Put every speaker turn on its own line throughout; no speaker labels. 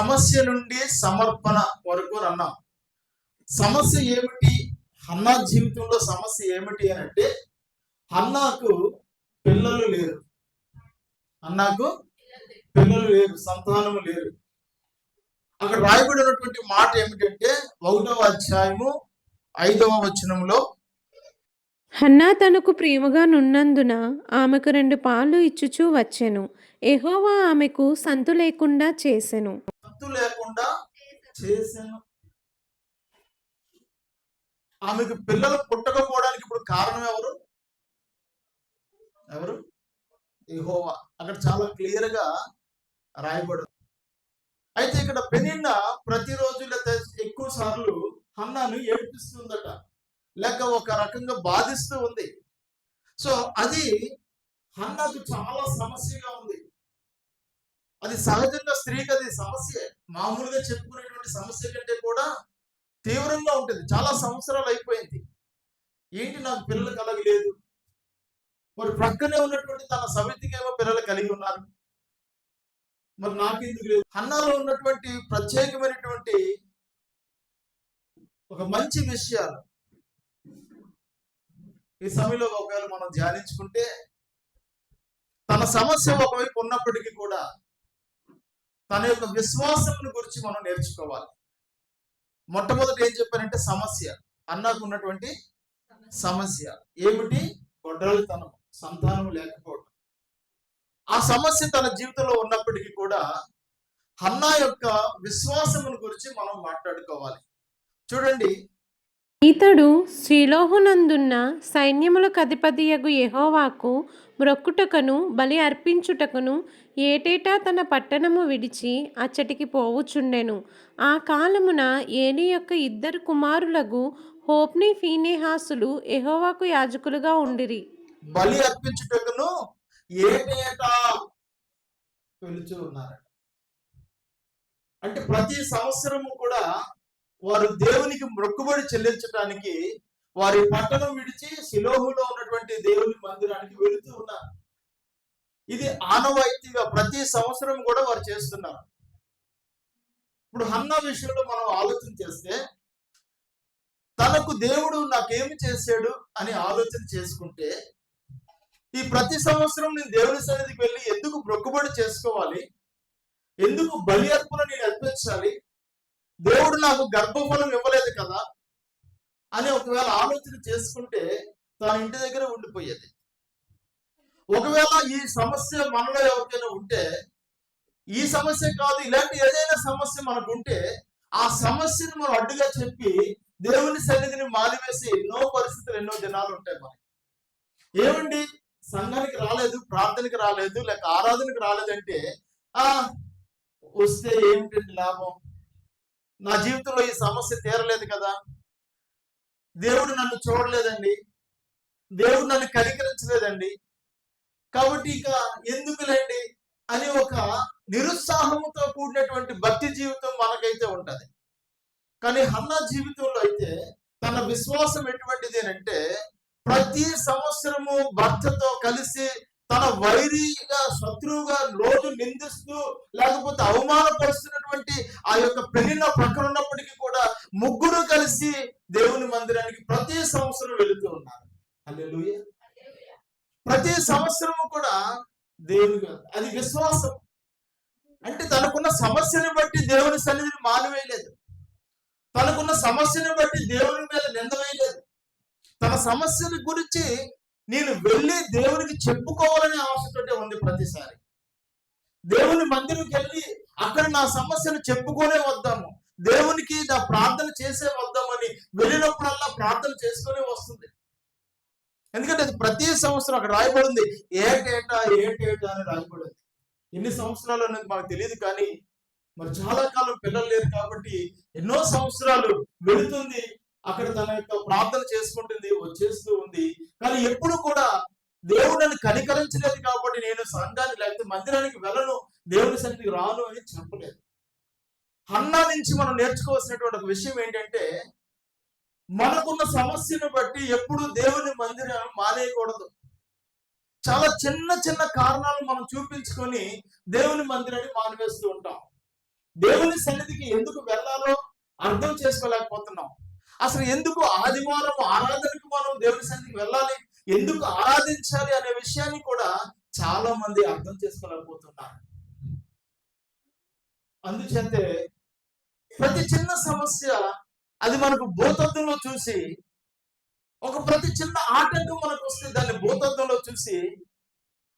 సమస్య నుండి సమర్పణ వరకు అన్నాం. సమస్య ఏమిటి? అన్నా జీవితంలో సమస్య ఏమిటి అని అంటే అన్నాకు పిల్లలు లేరు. అన్నాకు పిల్లలు లేరు సంతానము లేరు. అక్కడ రాయబడినటువంటి మాట ఏమిటంటే ఒకటవ అధ్యాయము ఐదవ వచనంలో
హన్నా తనకు ప్రేమగా నున్నందున ఆమెకు రెండు పాలు ఇచ్చుచూ వచ్చెను. ఎహోవా ఆమెకు సంతు లేకుండా చేసెను.
హద్దు లేకుండా చేశాను ఆమెకు పిల్లలు పుట్టకపోవడానికి ఇప్పుడు కారణం ఎవరు? ఎవరు? యెహోవా. అక్కడ చాలా క్లియర్గా రాయబడు అయితే ఇక్కడ పెనిన్న ప్రతిరోజు లేదా ఎక్కువ సార్లు హన్నాను ఏడిపిస్తుందట. లేక ఒక రకంగా బాధిస్తూ ఉంది. సో అది హన్నాకు చాలా సమస్యగా ఉంది. అది సహజంగా స్త్రీకి అది సమస్య. మామూలుగా చెప్పుకునేటువంటి సమస్య కంటే కూడా తీవ్రంగా ఉంటుంది. చాలా సంవత్సరాలు అయిపోయింది. ఏంటి నాకు పిల్లలు కలగలేదు? మరి ప్రక్కనే ఉన్నటువంటి తన సమితికి ఏమో పిల్లలు కలిగి ఉన్నారు. మరి నాకెందుకు లేదు? అన్నాలో ఉన్నటువంటి ప్రత్యేకమైనటువంటి ఒక మంచి విషయాలు. ఈ సమయంలో ఒకవేళ మనం ధ్యానించుకుంటే తన సమస్య ఒకవైపు ఉన్నప్పటికీ కూడా తన యొక్క విశ్వాసమును గురించి మనం నేర్చుకోవాలి. మొట్టమొదటి ఏం చెప్పారంటే సమస్య. అన్నకు ఉన్నటువంటి సమస్య. ఏమిటి? గొడ్రాలితనం సంతానం లేకపోవడం ఆ సమస్య తన జీవితంలో ఉన్నప్పటికీ కూడా హన్నా యొక్క విశ్వాసమును గురించి మనం మాట్లాడుకోవాలి. చూడండి.
ఇతడు శ్రీలోహునందున్న సైన్యములకు అధిపతియగు యహోవాకు మ్రొక్కుటకను బలి అర్పించుటకును ఏటేటా తన పట్టణము విడిచి అచ్చటికి పోవుచుండెను. ఆ కాలమున ఏలి యొక్క ఇద్దరు కుమారులకు హోప్ని ఫీనేహాసులు ఎహోవాకు యాజకులుగా ఉండిరి.
బలి అర్పించుటకును ఏటేటా వెళుచూ ఉన్నారట. అంటే ప్రతి సంవత్సరము కూడా వారు దేవునికి మొక్కుబడి చెల్లించడానికి వారి పట్టణం విడిచి శిలోహులో ఉన్నటువంటి దేవుని మందిరానికి వెళుతూ ఉన్నారు. ఇది ఆనవాయితీగా ప్రతి సంవత్సరం కూడా వారు చేస్తున్నారు. ఇప్పుడు హన్న విషయంలో మనం ఆలోచన చేస్తే తనకు దేవుడు నాకేమి చేశాడు అని ఆలోచన చేసుకుంటే ఈ ప్రతి సంవత్సరం నేను దేవుని సన్నిధికి వెళ్ళి ఎందుకు మొక్కుబడి చేసుకోవాలి? ఎందుకు బలి అర్పణ నేను అర్పించాలి? దేవుడు నాకు గర్భఫలం ఇవ్వలేదు కదా? అని ఒకవేళ ఆలోచన చేసుకుంటే తన ఇంటి దగ్గర ఉండిపోయేది. ఒకవేళ ఈ సమస్య మనలో ఎవరికైనా ఉంటే ఈ సమస్య కాదు ఇలాంటి ఏదైనా సమస్య మనకు ఉంటే ఆ సమస్యను మనం అడ్డుగా చెప్పి దేవుని సన్నిధిని మాలివేసి ఎన్నో పరిస్థితులు ఎన్నో దినాలు ఉంటాయి మనకి. ఏమండి? సంఘానికి రాలేదు ప్రార్థనకి రాలేదు లేక ఆరాధనకి రాలేదంటే ఆ వస్తే ఏమిటండి లాభం? నా జీవితంలో ఈ సమస్య తీరలేదు కదా? దేవుడు నన్ను చూడలేదండి. దేవుడు నన్ను కనికరించలేదండి. కాబట్టి ఇక ఎందుకులేండి అని ఒక నిరుత్సాహంతో కూడినటువంటి భక్తి జీవితం మనకైతే ఉంటది. కానీ హన్న జీవితంలో అయితే తన విశ్వాసం ఎటువంటిది అంటే ప్రతి సంవత్సరము భర్తతో కలిసి తన వైరిగా శత్రువుగా రోజు నిందిస్తూ లేకపోతే అవమానపరుస్తున్నటువంటి ఆ యొక్క పెళ్ళిన ప్రక్కన ఉన్నప్పటికీ కూడా ముగ్గురు కలిసి దేవుని మందిరానికి ప్రతి సంవత్సరం వెళుతూ ఉన్నారు. హల్లెలూయా. ప్రతి సంవత్సరము కూడా దేవుని అది విశ్వాసం. అంటే తనకున్న సమస్యని బట్టి దేవుని సన్నిధిని మానివేయలేదు. తనకున్న సమస్యని బట్టి దేవుని మీద నిందవేయలేదు తన సమస్యల గురించి నేను వెళ్ళి దేవునికి చెప్పుకోవాలనే ఆశతోటే ఉంది ప్రతిసారి. దేవుని మందిరంకి వెళ్ళి అక్కడ నా సమస్యను చెప్పుకోనే వద్దాము. దేవునికి నా ప్రార్థన చేసే వద్దామని వెళ్ళినప్పుడల్లా ప్రార్థన చేసుకునే వస్తుంది. ఎందుకంటే అది ప్రతి సంవత్సరం అక్కడ రాయబడింది. ఏటేటా ఏటేటా అని రాయబడింది. ఎన్ని సంవత్సరాలు అనేది మనకు తెలియదు కానీ మరి చాలా కాలం పిల్లలు లేరు కాబట్టి ఎన్నో సంవత్సరాలు వెళుతుంది. అక్కడ తన యొక్క ప్రార్థన చేసుకుంటుంది వచ్చేస్తూ ఉంది. కానీ ఎప్పుడు కూడా దేవుడు నన్ను కనికరించలేదు కాబట్టి నేను సంఘానికి లేకపోతే మందిరానికి వెళ్ళను దేవుని సన్నిధికి రాను అని చెప్పలేదు. అన్నా నుంచి మనం నేర్చుకోవాల్సినటువంటి ఒక విషయం ఏంటంటే మనకున్న సమస్యను బట్టి ఎప్పుడు దేవుని మందిరం మానేయకూడదు. చాలా చిన్న చిన్న కారణాలు మనం చూపించుకొని దేవుని మందిరాన్ని మానివేస్తూ ఉంటాం. దేవుని సన్నిధికి ఎందుకు వెళ్ళాలో అర్థం చేసుకోలేకపోతున్నాం. అసలు ఎందుకు ఆదివారం ఆరాధనకు మనం దేవుని సన్నిధికి వెళ్ళాలి? ఎందుకు ఆరాధించాలి అనే విషయాన్ని కూడా చాలా మంది అర్థం చేసుకోలేకపోతున్నారు. అందుచేతే ప్రతి చిన్న సమస్య అది మనకు భూతత్వంలో చూసి ఒక ప్రతి చిన్న ఆటంకం మనకు వస్తే దాన్ని భూతత్వంలో చూసి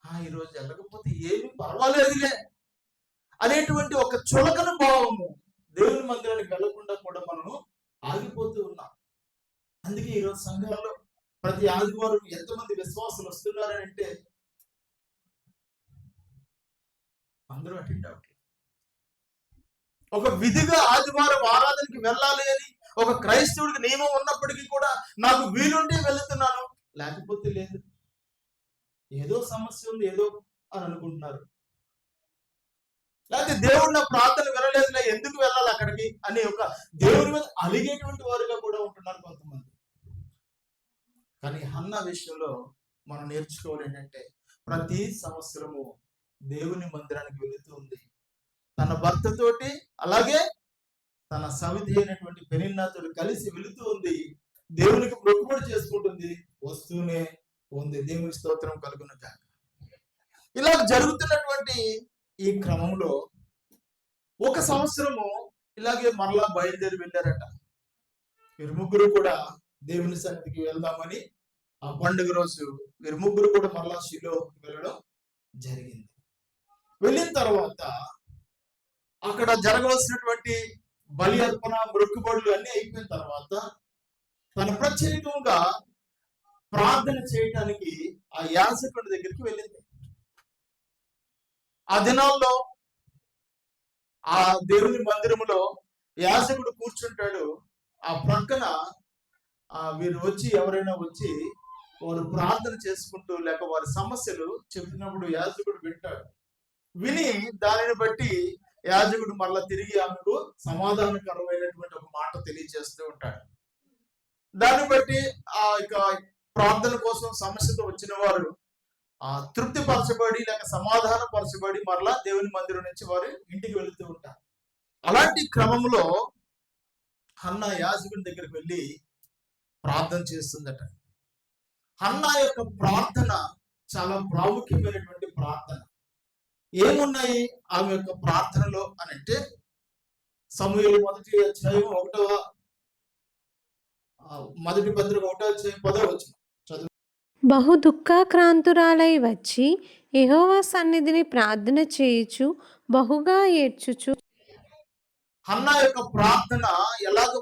ఆ ఈరోజు వెళ్ళకపోతే ఏమి పర్వాలేదులే అనేటువంటి ఒక చులకన భావము దేవుని మందిరానికి వెళ్ళకుండా కూడా మనము ఆగిపోతూ ఉన్నాం. అందుకే ఈరోజు సంఘాల్లో ప్రతి ఆదివారం ఎంతమంది విశ్వాసులు వస్తున్నారని అంటే అందరూ అటెండ్ అవ్వట్లేదు. ఒక విధిగా ఆదివారం ఆరాధనకి వెళ్ళాలి అని ఒక క్రైస్తవుడికి నియమం ఉన్నప్పటికీ కూడా నాకు వీలుంటే వెళుతున్నాను లేకపోతే లేదు. ఏదో సమస్య ఉంది ఏదో అని అనుకుంటున్నారు. లేకపోతే దేవుడు నా ప్రార్థన వినలేదులే ఎందుకు వెళ్ళాలి అక్కడికి అని ఒక దేవుడి మీద అలిగేటువంటి వారుగా కూడా ఉంటున్నారు కొంతమంది. కానీ అన్న విషయంలో మనం నేర్చుకోవాలి ఏంటంటే ప్రతి సంవత్సరము దేవుని మందిరానికి వెళుతూ ఉంది. తన భర్తతోటి అలాగే తన సవిధి అయినటువంటి పెనిన్నాతోటి కలిసి వెళుతూ ఉంది. దేవునికి మొక్కుబడి చేసుకుంటుంది. వస్తూనే ఉంది. దేవుని స్తోత్రం కలుగును గాక. ఇలా జరుగుతున్నటువంటి ఈ క్రమంలో ఒక సంవత్సరము ఇలాగే మరలా బయలుదేరి వెళ్ళారట. వీరు ముగ్గురు కూడా దేవుని సన్నిధికి వెళ్దామని ఆ పండుగ రోజు వీరు ముగ్గురు కూడా మరలా శిలో వెళ్ళడం జరిగింది. వెళ్ళిన తర్వాత అక్కడ జరగవలసినటువంటి బలి అర్పణ మొక్కుబడులు అన్ని అయిపోయిన తర్వాత తన ప్రత్యేకంగా ప్రార్థన చేయటానికి ఆ యాసకుడి దగ్గరికి వెళ్ళింది. ఆ దినాల్లో ఆ దేవుని మందిరములో యాజకుడు కూర్చుంటాడు. ఆ ప్రక్కన ఆ వీరు వచ్చి ఎవరైనా వచ్చి వారు ప్రార్థన చేసుకుంటూ లేక వారి సమస్యలు చెప్పినప్పుడు యాజకుడు వింటాడు. విని దానిని బట్టి యాజకుడు మళ్ళా తిరిగి ఆమెకు సమాధానకరమైనటువంటి ఒక మాట తెలియజేస్తూ ఉంటాడు. దాన్ని బట్టి ఆ యొక్క ప్రార్థన కోసం సమస్యతో వచ్చిన వారు ఆ తృప్తి పరచబడి లేక సమాధాన పరచబడి మరలా దేవుని మందిరం నుంచి వారు ఇంటికి వెళుతూ ఉంటారు. అలాంటి క్రమంలో హన్న యాజకుని దగ్గరికి వెళ్ళి ప్రార్థన చేస్తుందట. హన్న యొక్క ప్రార్థన చాలా ప్రాముఖ్యమైనటువంటి ప్రార్థన. ఏమున్నాయి? ఆమె యొక్క ప్రార్థనలో అని అంటే సమూహలు మొదటి అధ్యాయం ఒకటవ మొదటి పత్రిక ఒకటో అధ్యాయం పదో వచ్చిన
బహు దుఃఖాక్రాంతురాలై వచ్చి యెహోవా సన్నిధిని ప్రార్థన చేయుచు బహుగా ఏడ్చుచు.
అన్న యొక్క ప్రార్థన ఎలాగ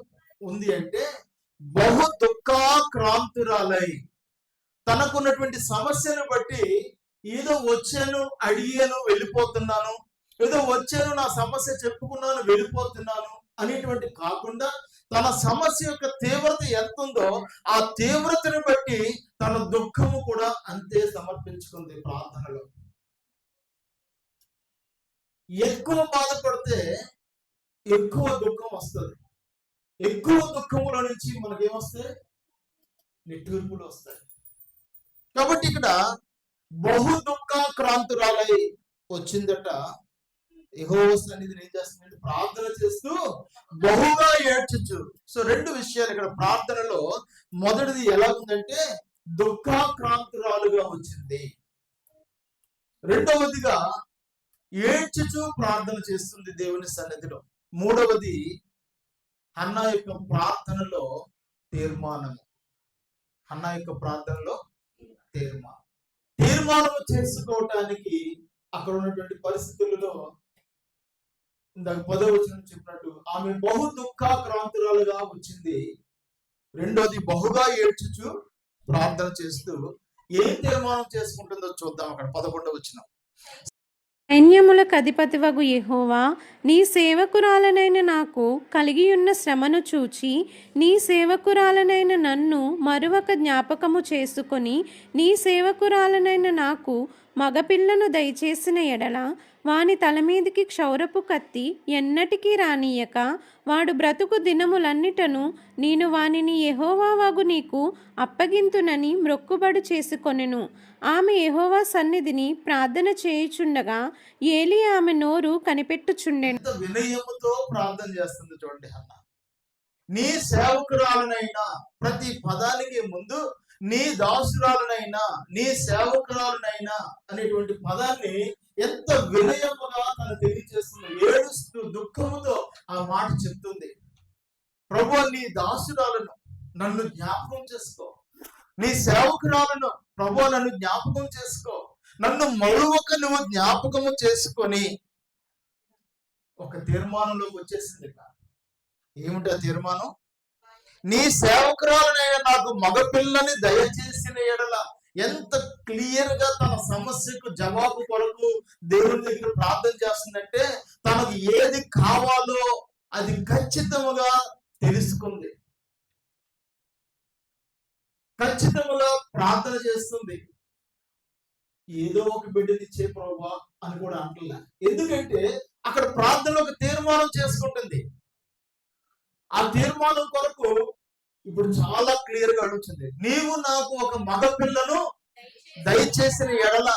ఉంది అంటే బహు దుఃఖాక్రాంతురాలై తనకున్నటువంటి సమస్యను బట్టి ఏదో వచ్చాను అడిగాను వెళ్ళిపోతున్నాను. ఏదో వచ్చాను నా సమస్య చెప్పుకున్నాను వెళ్ళిపోతున్నాను అనేటువంటి కాకుండా తన సమస్య యొక్క తీవ్రత ఎంత ఉందో ఆ తీవ్రతను బట్టి తన దుఃఖము కూడా అంతే సమర్పించుకుంది ప్రార్థనలో. ఎక్కువ బాధపడితే ఎక్కువ దుఃఖం వస్తుంది. ఎక్కువ దుఃఖములో నుంచి మనకేమొస్తాయి? నిట్టూర్పులు వస్తాయి. కాబట్టి ఇక్కడ బహు దుఃఖాక్రాంతురాలై వచ్చిందట సన్నిధిని ఏం చేస్తుందంటే ప్రార్థన చేస్తూ బహుగా ఏడ్చచ్చు సో రెండు విషయాలు ఇక్కడ. ప్రార్థనలో మొదటిది ఎలా ఉందంటే దుఃఖాక్రాంతురాలుగా వచ్చింది. రెండవదిగా ఏడ్చచూ ప్రార్థన చేస్తుంది దేవుని సన్నిధిలో. మూడవది అన్న యొక్క ప్రార్థనలో తీర్మానం అన్న యొక్క ప్రార్థనలో తీర్మానం. తీర్మానం చేసుకోవటానికి అక్కడ ఉన్నటువంటి పరిస్థితులలో ఇందాక పదవ వచనం చెప్పినట్టు ఆమె బహు దుఃఖాక్రాంతురాలుగా వచ్చింది. రెండోది బహుగా ఏడ్చుచు ప్రార్థన చేస్తూ ఏం తీర్మానం చేసుకుంటుందో చూద్దాం అక్కడ పదకొండవ వచ్చిన
సైన్యములకు అధిపతి వగు యహోవా నీ సేవకురాలనైన నాకు కలిగి ఉన్న శ్రమను చూచి నీ సేవకురాలనైన నన్ను మరొక జ్ఞాపకము చేసుకొని నీ సేవకురాలనైన నాకు మగపిల్లను దయచేసిన ఎడల వాని తల మీదికి క్షౌరపు కత్తి ఎన్నటికీ రానియక. వాడు బ్రతుకు దినములన్నిటను నేను వానిని యెహోవావగు నీకు అప్పగింతునని మ్రొక్కుబడి చేసుకొనెను. ఆమె యహోవా సన్నిధిని ప్రార్థన చేయుచుండగా ఏలి ఆమె నోరు కనిపెట్టుచుండెను.
వినయముతో ప్రార్థన చేస్తుంది చూడండి అన్న. నీ సేవకురాలనైనా ప్రతి పదానికి ముందు నీ దాసురాలనైనా నీ సేవకురాలనైనా అనేటువంటి పదాన్ని ఎంత వినయముగా తను తెలియజేస్తుంది ఏడుస్తూ దుఃఖముతో ఆ మాట చెప్తుంది. ప్రభు నీ దాసురాలను నన్ను జ్ఞాపకం చేసుకో. నీ సేవకురాలను ప్రభు నన్ను జ్ఞాపకం చేసుకో. నన్ను మరువక నువ్వు జ్ఞాపకము చేసుకొని ఒక తీర్మానంలోకి వచ్చేసింది ఇక. ఏమిటా తీర్మానం? నీ సేవకురాలనైనా నాకు మగపిల్లని దయచేసిన ఎడల ఎంత క్లియర్గా తన సమస్యకు జవాబు కొరకు దేవుని దగ్గర ప్రార్థన చేస్తుందంటే తనకు ఏది కావాలో అది ఖచ్చితముగా తెలుసుకుంది. ఖచ్చితముగా ప్రార్థన చేస్తుంది. ఏదో ఒక బిడ్డనిచ్చే ప్రభా అని కూడా అంటున్నా ఎందుకంటే అక్కడ ప్రార్థనలో ఒక తీర్మానం చేసుకుంటుంది. ఆ తీర్మానం కొరకు ఇప్పుడు చాలా క్లియర్గా అడుగుతుంది నీవు నాకు ఒక మగ పిల్లను దయచేసిన ఎడల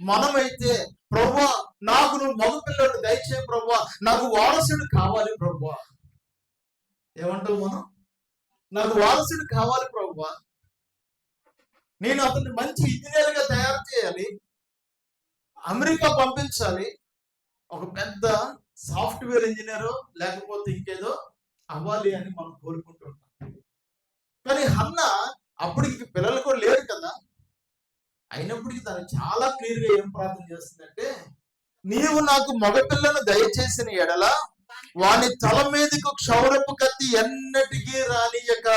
మనమైతే ప్రభు నాకు నువ్వు మగ పిల్లడు దయచే ప్రభు నాకు వారసుడు కావాలి ప్రభు ఏమంటావు మనం? నాకు వారసుడు కావాలి ప్రభు నేను అతన్ని మంచి ఇంజనీర్గా తయారు చేయాలి. అమెరికా పంపించాలి. ఒక పెద్ద సాఫ్ట్వేర్ ఇంజనీర్ లేకపోతే ఇంకేదో అవ్వాలి అని మనం కోరుకుంటుంటాం కానీ హన్న అప్పటికి పిల్లలు కూడా లేరు కదా. అయినప్పటికీ తను చాలా క్లియర్గా ఏం ప్రార్థన చేస్తుందంటే నీవు నాకు మగపిల్లను దయచేసిన ఎడల వాని తల మీదకు క్షౌరపు కత్తి ఎన్నటికీ రానియక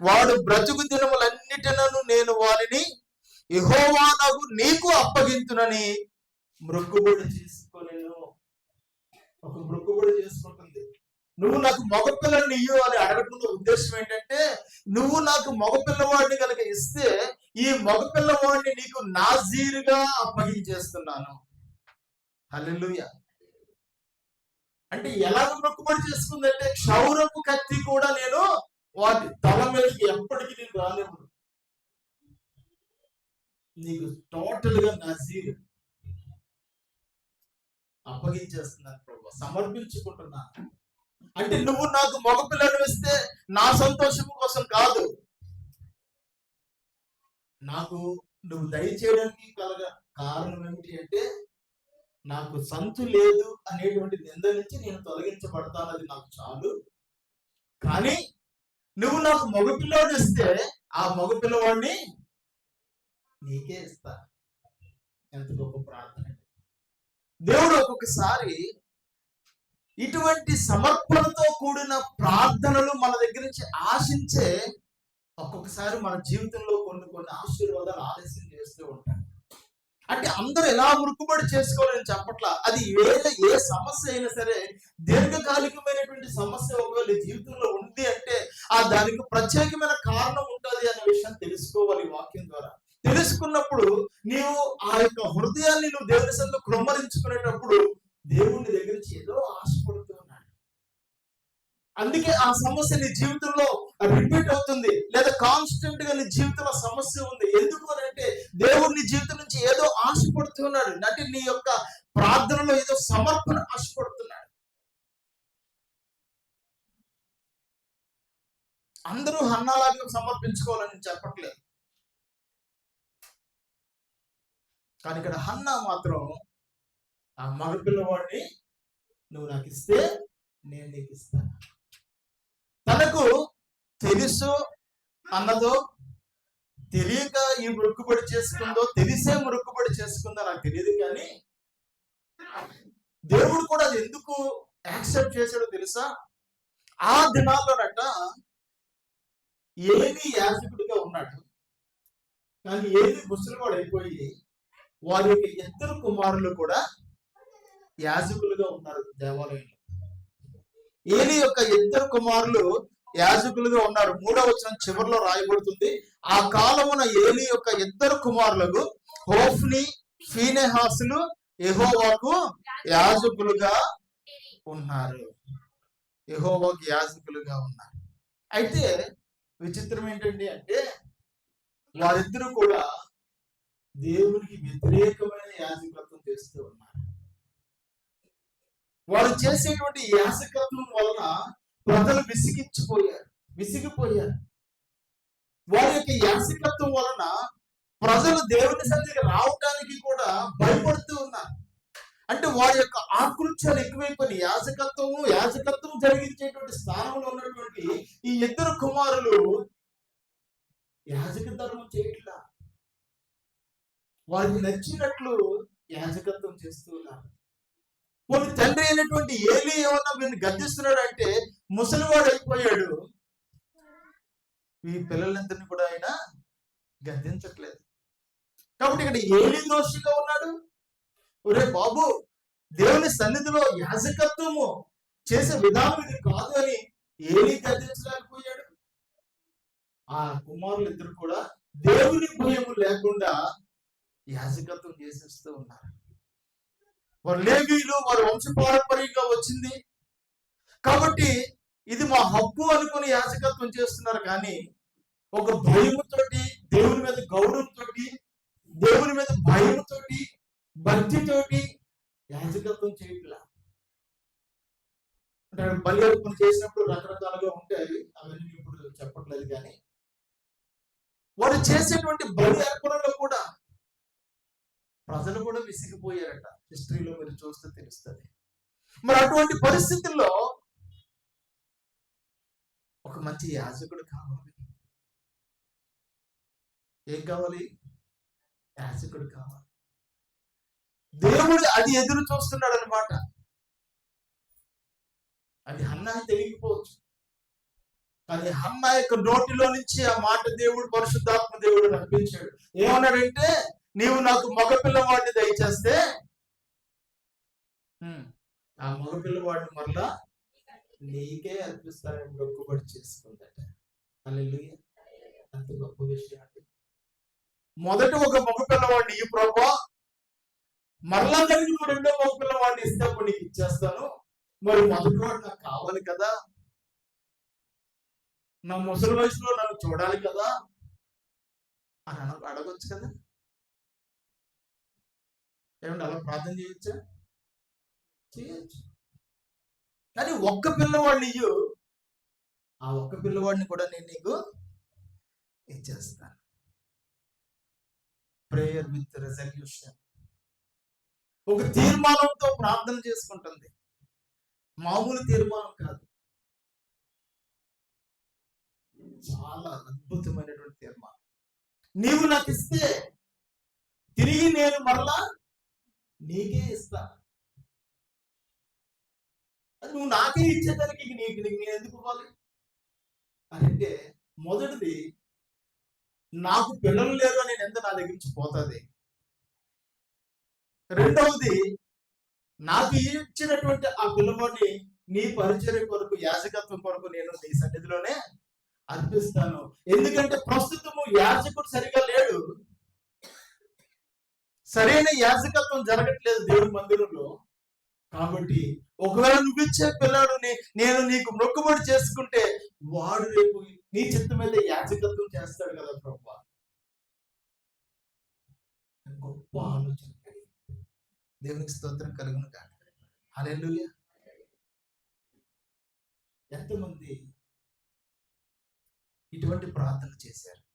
వాడు బ్రతుకు దినములన్నిటినను నేను వారిని యెహోవా నాకు నీకు అప్పగింతునని మృక్కుబడి చేసుకొనేను ఒక మృక్కుబడి చేసుకుంటుంది నువ్వు నాకు మగపిల్లని ఇయ్యు అని అడగకుండా ఉద్దేశం ఏంటంటే నువ్వు నాకు మగపిల్లవాడిని కనుక ఇస్తే ఈ మగపిల్లవాడిని నీకు నాజీరుగా అప్పగించేస్తున్నాను. హలెలుయ అంటే ఎలా మొక్కుబడి చేసుకుందంటే క్షౌరపు కత్తి కూడా నేను వాటి తల మీదకి ఎప్పటికీ నేను రానివ్వను నీకు టోటల్గా నజీర్. అప్పగించేస్తున్నాను ప్రభు సమర్పించుకుంటున్నాను. అంటే నువ్వు నాకు మగపిల్లను ఇస్తే నా సంతోషం కోసం కాదు. నాకు నువ్వు దయచేయడానికి కలగ కారణం ఏమిటి అంటే నాకు సంతు లేదు అనేటువంటి నింద నుంచి నేను తొలగించబడతాను అది నాకు చాలు. కానీ నువ్వు నాకు మగపిల్లవాడిని ఇస్తే ఆ మగపిల్లవాడిని నీకే ఇస్తా. ఎంత గొప్ప ప్రార్థన దేవుడు ఒక్కొక్కసారి ఇటువంటి సమర్పణతో కూడిన ప్రార్థనలు మన దగ్గర నుంచి ఆశించే ఒక్కొక్కసారి మన జీవితంలో కొన్ని కొన్ని ఆశీర్వాదాలు ఆలస్యం చేస్తూ ఉంటాయి. అంటే అందరూ ఎలా మురుకుబడి చేసుకోవాలని చెప్పట్లా? అది ఏదో ఏ సమస్య అయినా సరే దీర్ఘకాలికమైనటువంటి సమస్య ఒకవేళ జీవితంలో ఉంది అంటే ఆ దానికి ప్రత్యేకమైన కారణం ఉంటుంది అనే విషయం తెలుసుకోవాలి వాక్యం ద్వారా. తెలుసుకున్నప్పుడు నీవు ఆ యొక్క హృదయాన్ని నువ్వు దేవుని సందు క్రమరించుకునేటప్పుడు దేవుని దగ్గర నుంచి ఏదో ఆశపడుతూ ఉన్నాడు. అందుకే ఆ సమస్య నీ జీవితంలో రిపీట్ అవుతుంది. లేదా కాన్స్టెంట్గా నీ జీవితంలో సమస్య ఉంది. ఎందుకు అని అంటే దేవుడు నీ జీవితం నుంచి ఏదో ఆశపడుతున్నాడు అంటే నీ యొక్క ప్రార్థనలో ఏదో సమర్పణ ఆశపడుతున్నాడు. అందరూ హన్నాలాగా సమర్పించుకోవాలని చెప్పట్లేదు. కానీ ఇక్కడ హన్నా మాత్రం ఆ మగపిల్లవాడిని నువ్వు నాకు ఇస్తే నేను నీకు ఇస్తాను. తనకు తెలుసు అన్నదో తెలియక ఈ మృక్కుబడి చేసుకుందో తెలిసే మృక్కుబడి చేసుకుందో నాకు తెలియదు కానీ దేవుడు కూడా అది ఎందుకు యాక్సెప్ట్ చేశాడో తెలుసా? ఆ దినాల్లోనట ఏమి యాజకుడిగా ఉన్నాడు. కానీ ఏమి ముసలివాడు అయిపోయి వారి యొక్క ఇద్దరు కుమారులు కూడా యాజకులుగా ఉన్నారు దేవాలయంలో. ఏలి యొక్క ఇద్దరు కుమారులు యాజకులుగా ఉన్నారు. మూడవ వచనం చివరిలో రాయబడుతుంది. ఆ కాలమున ఏలి యొక్క ఇద్దరు కుమారులకు హోఫ్ని ఫీనెహాసులు యెహోవాకు యాజకులుగా ఉన్నారు. యెహోవాకు యాజకులుగా ఉన్నారు. అయితే విచిత్రం ఏంటండి అంటే వారిద్దరూ కూడా దేవునికి వ్యతిరేకమైన యాజకత్వం చేస్తూ ఉన్నారు వారు చేసేటువంటి యాసకత్వం వలన ప్రజలు విసిగించిపోయారు విసిగిపోయారు. వారి యొక్క యాసకత్వం వలన ప్రజలు దేవుని సన్నిధికి రావడానికి కూడా భయపడుతూ ఉన్నారు. అంటే వారి యొక్క ఆకృత్యాలు ఎక్కువైపోయిన యాజకత్వము యాజకత్వం జరిగించేటువంటి స్థానంలో ఉన్నటువంటి ఈ ఇద్దరు కుమారులు యాజక ధర్మం చేయట్లా. వారికి నచ్చినట్లు యాజకత్వం చేస్తూ ఉన్నారు. కొన్ని తండ్రి అయినటువంటి ఏలి ఏమన్నా వీళ్ళు గద్దిస్తున్నాడు అంటే ముసలివాడు అయిపోయాడు. ఈ పిల్లలందరినీ కూడా ఆయన గద్దించట్లేదు. కాబట్టి ఇక్కడ ఏలి దోషిగా ఉన్నాడు. ఒరే బాబు దేవుని సన్నిధిలో యాజకత్వము చేసే విధానం ఇది కాదు అని ఏలి గద్దించలేకపోయాడు. ఆ కుమారులు ఇద్దరు కూడా దేవుని భయము లేకుండా యాజకత్వం చేసేస్తూ ఉన్నారు. వారు లేవీలు వారి వంశపారంపర్యంగా వచ్చింది. కాబట్టి ఇది మా హక్కు అనుకుని యాజకత్వం చేస్తున్నారు కానీ ఒక భయముతోటి దేవుని మీద గౌరవంతోటి దేవుని మీద భయముతోటి భక్తితోటి యాజకత్వం చేయట్లా. అంటే బలి అర్పణ చేసినప్పుడు రకరకాలుగా ఉంటాయి. అవన్నీ ఇప్పుడు చెప్పట్లేదు కానీ వారు చేసేటువంటి బలి అర్పణలో కూడా ప్రజలు కూడా విసిగిపోయారట. హిస్టరీలో మీరు చూస్తే తెలుస్తుంది. మరి అటువంటి పరిస్థితుల్లో ఒక మంచి యాజకుడు కావాలి. ఏం కావాలి? యాజకుడు కావాలి. దేవుడు అది ఎదురు చూస్తున్నాడు అనమాట అది అన్నాయి తెలియకపోవచ్చు. కానీ అన్న యొక్క నోటిలో నుంచి ఆ మాట దేవుడు పరిశుద్ధాత్మ దేవుడు అనిపించాడు ఏమన్నాడంటే నీవు నాకు మగ పిల్లవాడిని దయచేస్తే ఆ మగ పిల్లవాడిని మరలా నీకే అర్పిస్తానని మొక్కుబడి చేసుకుందట. అంత గొప్ప విషయం అండి మొదట ఒక మగ పిల్లవాడిని ఈ ప్రభా. మరలా కలిగి నువ్వు రెండో మగ పిల్లవాడిని ఇస్తే అప్పుడు నీకు ఇచ్చేస్తాను. మరి మొదటి వాడు నాకు కావాలి కదా. నా ముసలి వయసులో నన్ను చూడాలి కదా. అన అడగొచ్చు కదా. ఏమంటే అలా ప్రార్థన చేయొచ్చా? చేయొచ్చు. కానీ ఒక్క పిల్లవాడిని ఇయ్యు. ఆ ఒక్క పిల్లవాడిని కూడా నేను నీకు ఇచ్చేస్తాను. ప్రేయర్ విత్ రెజల్యూషన్ ఒక తీర్మానంతో ప్రార్థన చేసుకుంటుంది. మామూలు తీర్మానం కాదు. చాలా అద్భుతమైనటువంటి తీర్మానం. నీవు నాకు ఇస్తే తిరిగి నేను మరలా నీకే ఇస్తా. అది నువ్వు నాకే ఇచ్చేదానికి నీకు నీకు నేను ఎందుకు ఇవ్వాలి? అంటే మొదటిది నాకు పిల్లలు లేరు అని ఎంత నా దగ్గర నుంచి పోతుంది. రెండవది నాకు ఇచ్చినటువంటి ఆ పిల్లవాడిని నీ పరిచయం కొరకు యాజకత్వం కొరకు నేను నీ సన్నిధిలోనే అర్పిస్తాను. ఎందుకంటే ప్రస్తుతము యాజకుడు సరిగా లేడు. సరైన యాజకత్వం జరగట్లేదు దేవుడి మందిరంలో. కాబట్టి ఒకవేళ నువ్వు ఇచ్చే పిల్లాడుని నేను నీకు మొక్కుబడి చేసుకుంటే వాడు రేపు నీ చిత్తం మీద యాజకత్వం చేస్తాడు కదా ప్రభా. గొప్ప ఆలోచన. దేవునికి స్తోత్రం కలుగును కాక హల్లెలూయా. ఎంతమంది ఇటువంటి ప్రార్థన చేశారు?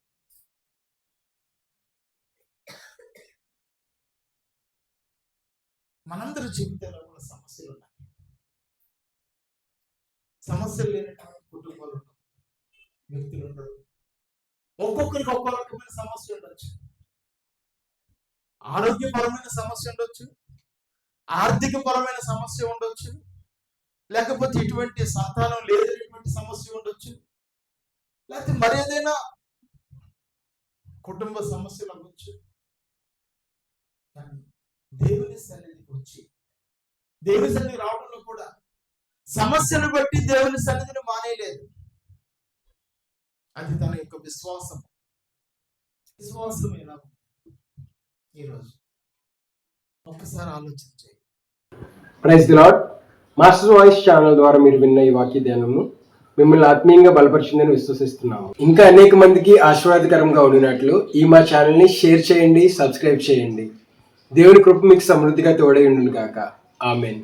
మనందరి జీవితంలో కూడా సమస్యలు ఉన్నాయి. సమస్యలు లేనటువంటి కుటుంబాలు ఉండవు వ్యక్తులు ఉండరు. ఒక్కొక్కరికి ఒక్కో రకమైన సమస్య ఉండొచ్చు. ఆరోగ్యపరమైన సమస్య ఉండొచ్చు. ఆర్థిక పరమైన సమస్య ఉండొచ్చు. లేకపోతే ఇటువంటి సంతానం లేదనేటువంటి సమస్య ఉండొచ్చు. లేకపోతే మరేదైనా కుటుంబ సమస్యలు అవ్వచ్చు. కానీ దేవుని సన్నిధికి వచ్చి దేవుని సన్నిధి రావడంలో కూడా సమస్యను బట్టి దేవుని సన్నిధిని మానేయలేదు. అది తన యొక్క విశ్వాసం విశ్వాసం ఎలా ఈరోజు ఒక్కసారి ఆలోచన
ప్రైజ్ లాడ్ మాస్టర్ వాయిస్ ఛానల్ ద్వారా మీరు విన్న ఈ వాక్య ధ్యానము మిమ్మల్ని ఆత్మీయంగా బలపరిచిందని విశ్వసిస్తున్నాము. ఇంకా అనేక మందికి ఆశీర్వాదకరంగా ఉండినట్లు ఈ మా ఛానల్ని షేర్ చేయండి సబ్స్క్రైబ్ చేయండి. దేవుని కృప మీకు సమృద్ధిగా తోడై ఉండును కాక ఆమెన్.